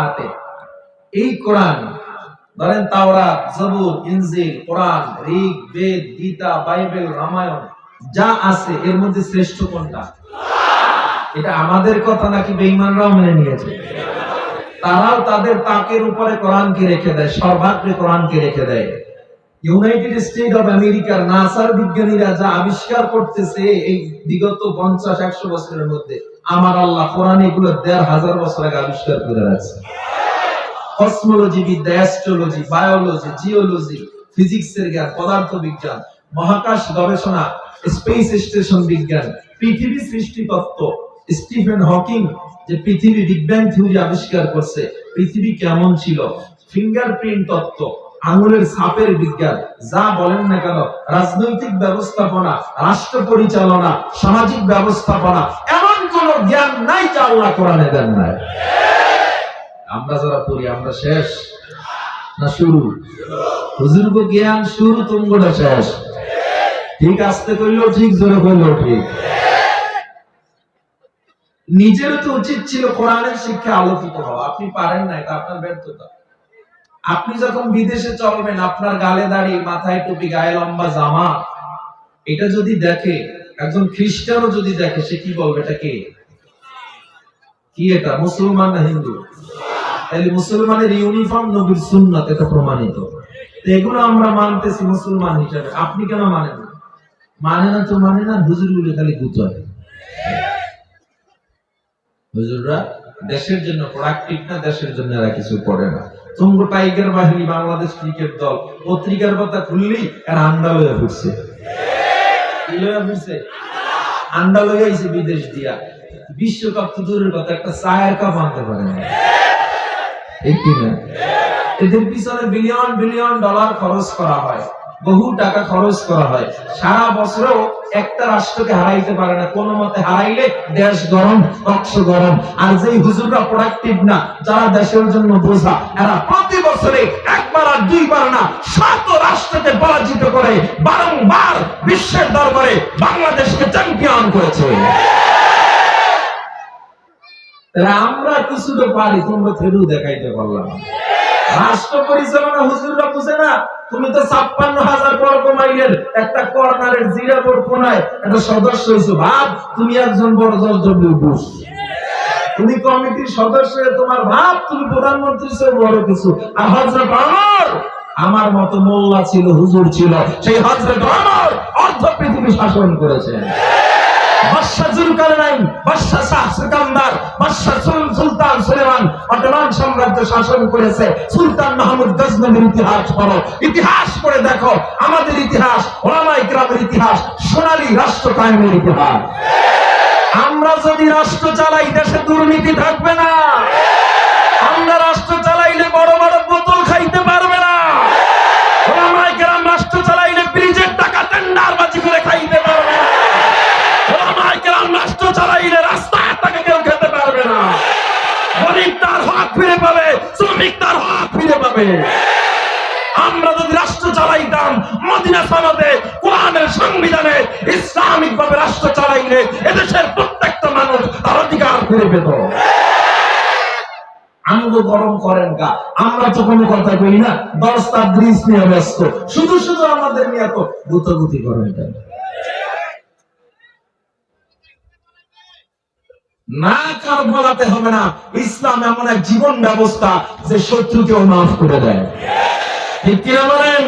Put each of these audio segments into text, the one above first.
হাতে। এই কোরআন, ধরেন তাওরা জবুর, ইনজিল, কোরআন ঋগ বেদ, গীতা, বাইবেল, রামায়ণ, যা আছে, এর মধ্যে শ্রেষ্ঠ কোনটা? এটা আমাদের কথা নাকি বেঈমানরাও মেনে নিয়েছে? তারাও তাদের তাকের উপরে কোরআনকে রেখে দেয়, সর্বাগ্রে কোরআনকে রেখে দেয়। ইউনাইটেড স্টেট অফ আমেরিকার নাসার বিজ্ঞানীরা যা আবিষ্কার করতেছে এই বিগত পঞ্চাশ, একশো বছরের মধ্যে আমার আল্লাহ কোরআন এগুলো দেড় হাজার বছর আগে আবিষ্কার করে রাখছে। কসমোলজি বিদ্যা অ্যাস্ট্রোলজি বায়োলজি জিওলজি ফিজিক্সের জ্ঞান পদার্থ বিজ্ঞান মহাকাশ গবেষণা স্পেস স্টেশন বিজ্ঞান, পৃথিবী সৃষ্টি তত্ত্ব স্টিফেন হকিং যে পৃথিবী ব্যাং থিওরি আবিষ্কার করছে, পৃথিবী কেমন ছিল ফিঙ্গারপ্রিন্ট তত্ত্ব, আঙুলের ছাপের বিজ্ঞান, যা বলেন না কেন, রাজনৈতিক ব্যবস্থাপনা, রাষ্ট্র পরিচালনা, সামাজিক ব্যবস্থাপনা কোন জ্ঞান নাই যা আল্লাহ কোরআনে দেন নাই। আমরা যারা পড়ি, আমরা শেষ না শুরু? হুজুর্গ জ্ঞান শুরু তুঙ্গটা শেষ। ঠিক আসতে কইলেও ঠিক, জোরে কইলেও ঠিক। নিজের তো উচিত ছিল কোরআনের শিক্ষা আলোকিত হওয়া। আপনি পারেন না এটা আপনার ব্যর্থতা। আপনি যখন বিদেশে চলবেন, আপনার গালে দাড়ি, মাথায় টুপি, গায়ে লম্বা জামা, এটা যদি দেখে একজন খ্রিস্টানও যদি দেখে, সে কি বলবে? এটা কে? কি এটা? মুসলমান না হিন্দু? তাহলে মুসলমানের ইউনিফর্ম নবীর সুন্নাত, এটা প্রমাণিত। এগুলো আমরা মানতেছি মুসলমান হিসাবে। আপনি কেন মানেন না? মানে না তো মানে না, হুজুরগুলো খালি গুতয়। হুজুররা দেশের জন্য প্রোডাক্টিভ না, দেশের জন্য এরা কিছু করে না। তুঙ্গ টাইগার বাহিনী, বাংলাদেশ ক্রিকেট দল, পত্রিকার কথা খুললেই এরা আন্ডা হয়ে ফিরছে আন্ডা লইয়া আইছে বিদেশ দিয়া। বিশ্বকাপ তো দূরের কথা, একটা চায়ের কাপ আনতে পারে না? এদের পিছনে বিলিয়ন বিলিয়ন ডলার খরচ করা হয়। বহু টাকা খরচ করা হয়। সারা বছরেও একটা রাষ্ট্রকে হারাইতে পারে না। কোনো মতে হারাইলে দেশ গরম গরম। আর যেই হুজুররা প্রোডাক্টিভ না, যারা দেশের জন্য বোঝা, এরা প্রতি বছরে একবার আর দুইবার না রাষ্ট্রকে পরাজিত করে বারংবার বিশ্বের দরবারে বাংলাদেশকে চ্যাম্পিয়ন করেছে। আমরা পারি, তোমরা দেখাইতে পারলাম। রাষ্ট্র পরিচালনা হুজুররা বুঝে না, তুমি তো ছাপ্পান্ন হাজার বর্গ মাইলের একটা কর্নারের জিরাবোর কোনায় একটা সদস্য হয়েছো। ভাব, তুমি একজন বড় দল তুমি কমিটির সদস্য, তোমার ভাব, তুমি প্রধানমন্ত্রী হিসেবে বড় কিছু। আর আমার মতো মোল্লা ছিল, হুজুর ছিল, সেই হজরত অমর অর্ধ পৃথিবী শাসন করেছে। সুলতান ইতিহাস ইতিহাস পড়ে দেখো, আমাদের ইতিহাস ইতিহাস, সোনালী রাষ্ট্র ইতিহাস। আমরা যদি রাষ্ট্র চালাই, দেশে দুর্নীতি থাকবে না। গরিব তার হক ফিরে পাবে, শ্রমিক তার হক ফিরে পাবে। আমরা যদি রাষ্ট্র চালাইতাম মদিনা সনদে, কোরআনের সংবিধানে ইসলামিক ভাবে রাষ্ট্র চালাইলে এদেশের প্রত্যেকটা মানুষ তার অধিকার ফিরে পেত। আঙ্গ গরম করেন গা। আমরা তো কোনো কথা কই না, দশটা ব্রিজ নিয়ে ব্যস্ত। শুধু শুধু আমাদের নিয়ে তো গুতগুতি করেন কেন? না কার বলাতে হবে না। ইসলাম এমন এক জীবন ব্যবস্থা যে শত্রুকেও মাফ করে দেয়। ঠিক কিনা বলেন?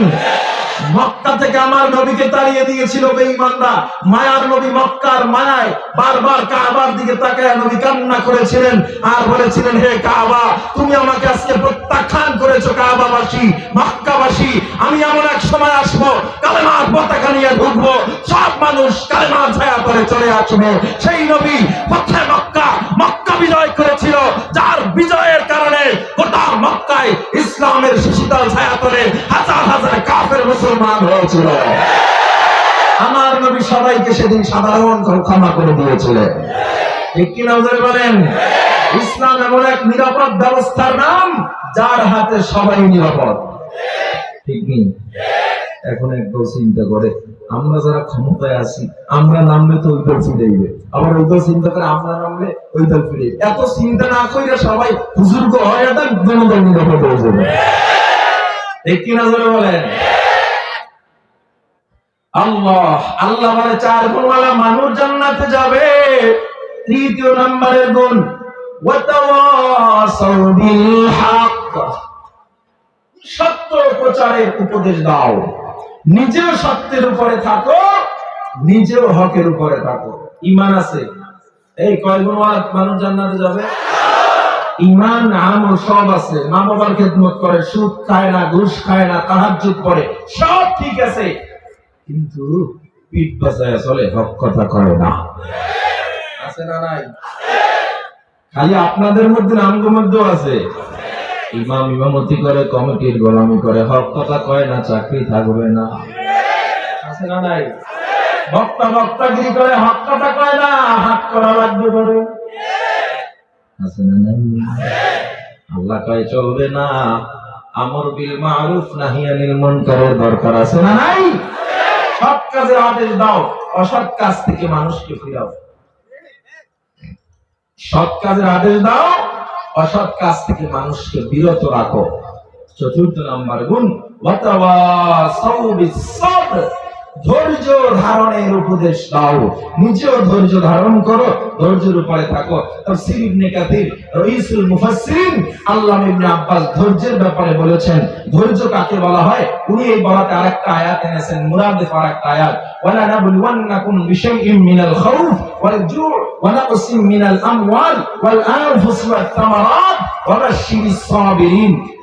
মক্কা থেকে আমার নবীকে তাড়িয়ে দিয়েছিল বেঈমানরা। মায়ার নবী মক্কার মায়ায় বারবার কাবার দিকে তাকায় নবী কান্না করেছিলেন আর বলেছিলেন, হে কাবা, তুমি আমাকে আজকে প্রত্যাখ্যান করেছ, কাবাবাসী, মক্কাবাসী। আমি এমন এক সময় আসব, কালেমার পতাকা নিয়ে ঢুকবো, সব মানুষ কালেমার ছায়া করে চলে আসবে। সেই নবী পথে মক্কা মক্কা বিজয় করেছিল, যার বিজয়ের গোটা মক্কায় ইসলামের শীতল হাজার হাজার কাফের মুসলমান হয়েছিল। আমার নবী সবাইকে সেদিন সাধারণ ক্ষমা করে দিয়েছিলেন। ঠিক বলেন? ইসলাম এমন এক নিরাপদ ব্যবস্থার নাম, যার হাতে সবাই নিরাপদ। ঠিক নেই এখন একদল চিন্তা করে। আমরা যারা ক্ষমতায় আছি, আমরা নামলে তো ওই দল ফিরেইবে আবার ওই দল চিন্তা করে আমরা নামলে ওই দল ফিরে এত চিন্তা না করে সবাই হুজুর্গ হয় এটা জনদল নিরাপদ হয়ে যাবে। ঠিক কিনা ধরে বলেন? আল্লাহ আল্লাহ মানে চার গুণওয়ালা মানুষ জান্নাতে যাবে। তৃতীয় নম্বরের গুণ সত্য প্রচারের উপদেশ দাও। নিজেও সত্যের উপরে থাকো, নিজেও হকের উপরে থাকো। ইমান আছে? এই কয় গুণওয়ালা মানুষ জান্নাতে যাবে? ইমান, আমল সব আছে। মা বাবার খেদমত করে, সুদ খায় না, ঘুষ খায় না, তাহাজ্জুদ পড়ে, সব ঠিক আছে। কিন্তু পিঠ বাঁচায় চলে, হক কথা করে না। আছে না নাই? খালি আপনাদের মধ্যে নামগো মধ্যেও আছে। ইমাম ইমামতি করে, কমিটির গোলামি করে, হক কথা কয় না, চাকরি থাকবে না। আমর বিল মারুফ, নাহি আনিল দরকার আছে না নাই? সৎ কাজের আদেশ দাও, অসৎ কাজ থেকে মানুষকে ফিরাও। সৎ কাজের আদেশ দাও অসৎ কাজ থেকে মানুষকে বিরত রাখো। চতুর্থ নাম্বার গুণ ধৈর্য ধারণের উপদেশ দাও। নিজেও ধৈর্য ধারণ করো। ধৈর্যের উপরে থাকো। রাইসুল মুফাসসিরিন আল্লামা ইবনে আব্বাস ধৈর্যের ব্যাপারে বলেছেন। ধৈর্য কাকে বলা হয়? উনি এই বলাতে আরেকটা আয়াত এনেছেন, মুরাদে আরেকটা আয়াত। ওয়ালা নাবলুওয়ান্নাকুম মিনাল খাউফ ওয়াল জু' ওয়া নাকসিম মিনাল আমওয়াল ওয়াল আনফুস ওয়াত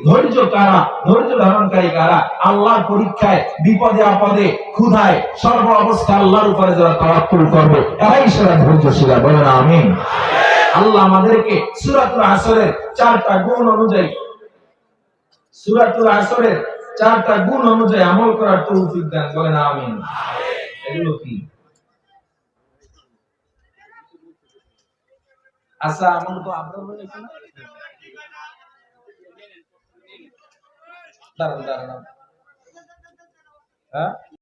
ধৈর্য কারা ধৈর্য ধারণকারী কারা? আল্লাহর পরীক্ষায়, বিপদে আপদে, ক্ষুধায়, সর্ব অবস্থায় আল্লাহর উপরে যারা তাওয়াক্কুল করবে এরাই সেরা ধৈর্যশীলা। বলেন আমিন। আল্লাহ আমাদেরকে সূরাতুল আসরের চারটা গুণ অনুযায়ী, সূরাতুল আসরের চারটা গুণ অনুযায়ী আমল করার তৌফিক দেন। বলেন আমিন। এগুলো কি? আচ্ছা আমল তো আপনার মনে আছে